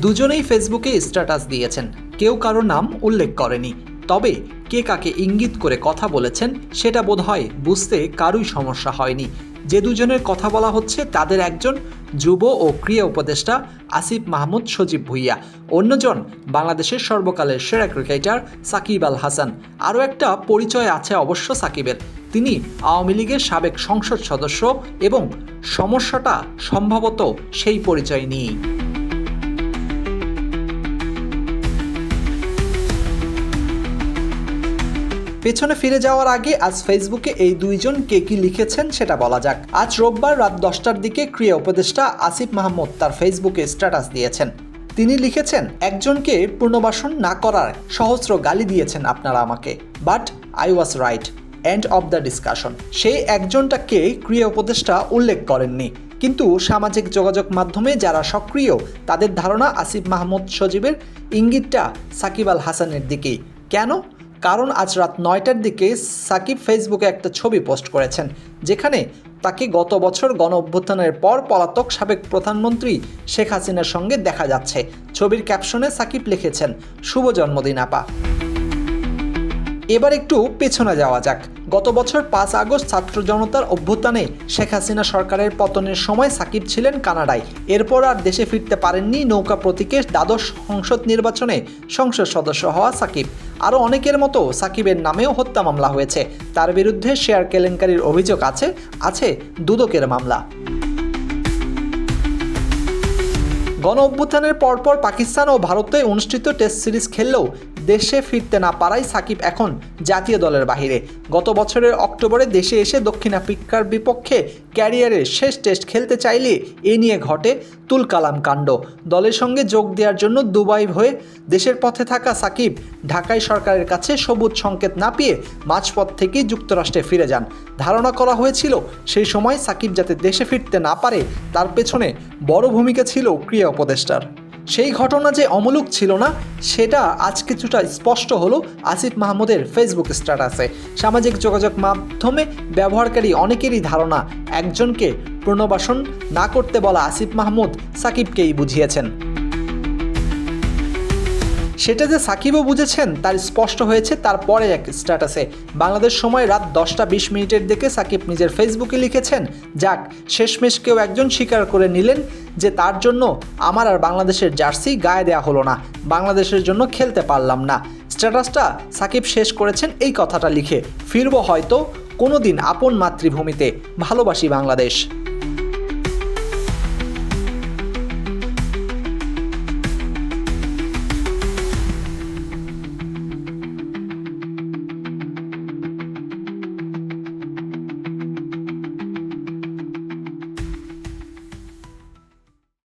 দুজনেই ফেসবুকে স্ট্যাটাস দিয়েছেন। কেউ কারও নাম উল্লেখ করেনি। তবে কে কাকে ইঙ্গিত করে কথা বলেছেন, সেটা বোধহয় বুঝতে কারুই সমস্যা হয়নি। যে দুজনের কথা বলা হচ্ছে তাদের একজন যুব ও ক্রিয়া উপদেষ্টা আসিফ মাহমুদ সজীব ভুইয়া। অন্যজন বাংলাদেশের সর্বকালের সেরা ক্রিকেটার সাকিব আল হাসান। আরও একটা পরিচয় আছে অবশ্য সাকিবের। তিনি আওয়ামী লীগের সাবেক সংসদ সদস্য এবং সমস্যাটা সম্ভবত সেই পরিচয় নিয়েই। পেছনে ফিরে যাওয়ার আগে আজ ফেসবুকে এই দুইজন কে কি লিখেছেন সেটা বলা যাক। আজ রোববার রাত দশটার দিকে ক্রিয়া উপদেষ্টা আসিফ মাহমুদ তার ফেসবুকে স্ট্যাটাস দিয়েছেন। তিনি লিখেছেন, একজনকে পুনর্বাসন না করার সহস্র গালি দিয়েছেন আপনারা আমাকে, but I was right, end of the discussion. সেই একজনটাকে ক্রিয়া উপদেষ্টা উল্লেখ করেননি। কিন্তু সামাজিক যোগাযোগ মাধ্যমে যারা সক্রিয়, তাদের ধারণা আসিফ মাহমুদ সজীবের ইঙ্গিতটা সাকিব আল হাসানের দিকেই। কেন? কারণ আজ রাত নয়টার দিকে সাকিব ফেসবুকে একটা ছবি পোস্ট করেছেন, যেখানে তাকে গত বছর গণ অভ্যুত্থানের পর পলাতক সাবেক প্রধানমন্ত্রী শেখ হাসিনার সঙ্গে দেখা যাচ্ছে। ছবির ক্যাপশনে সাকিব লিখেছেন, শুভ জন্মদিন, আপা। এবার একটু পেছনে যাওয়া যাক। গত বছর পাঁচ আগস্ট ছাত্র জনতার অভ্যুত্থানে শেখ হাসিনা সরকারের পতনের সময় সাকিব ছিলেন কানাডায়। এরপর আর দেশে ফিরতে পারেননি নৌকা প্রতীকের দ্বাদশ সংসদ নির্বাচনে সংসদ সদস্য হওয়া সাকিব। আরও অনেকের মতো সাকিবের নামেও হত্যা মামলা হয়েছে। তার বিরুদ্ধে শেয়ার কেলেঙ্কারির অভিযোগ আছে আছে দুদকের মামলা। গণ অভ্যুত্থানের পরপর পাকিস্তান ও ভারতে অনুষ্ঠিত টেস্ট সিরিজ খেললেও দেশে ফিরতে না পারায় সাকিব এখন জাতীয় দলের বাহিরে। গত বছরের অক্টোবরে দেশে এসে দক্ষিণ আফ্রিকার বিপক্ষে ক্যারিয়ারের শেষ টেস্ট খেলতে চাইলে এ নিয়ে ঘটে তুলকালাম কাণ্ড। দলের সঙ্গে যোগ দেওয়ার জন্য দুবাই হয়ে দেশের পথে থাকা সাকিব ঢাকায় সরকারের কাছে সবুজ সংকেত না পেয়ে মাঝপথ থেকেই যুক্তরাষ্ট্রে ফিরে যান। ধারণা করা হয়েছিল, সেই সময় সাকিব যাতে দেশে ফিরতে না পারে, তার পেছনে বড় ভূমিকা ছিল ক্রিয়া উপদেষ্টার। সেই ঘটনা যে অমলুক ছিল না, সেটা আজ কিছুটা স্পষ্ট হলো আসিফ মাহমুদের ফেসবুক স্ট্যাটাসে। সামাজিক যোগাযোগ মাধ্যমে ব্যবহারকারী অনেকেরই ধারণা, একজনকে পুনর্বাসন না করতে বলা আসিফ মাহমুদ সাকিবকেই বুঝিয়েছেন। সেটা যে সাকিবও বুঝেছেন, তার স্পষ্ট হয়েছে তারপরে এক স্ট্যাটাসে। বাংলাদেশ সময় রাত দশটা বিশ মিনিটের দিকে সাকিব নিজের ফেসবুকে লিখেছেন, যাক, শেষমেশ কেউ একজন স্বীকার করে নিলেন যে তার জন্য আমার আর বাংলাদেশের জার্সি গায়ে দেয়া হলো না, বাংলাদেশের জন্য খেলতে পারলাম না। স্ট্যাটাসটা সাকিব শেষ করেছেন এই কথাটা লিখে। ফিরব হয়তো কোনো দিন আপন মাতৃভূমিতে। ভালোবাসি বাংলাদেশ।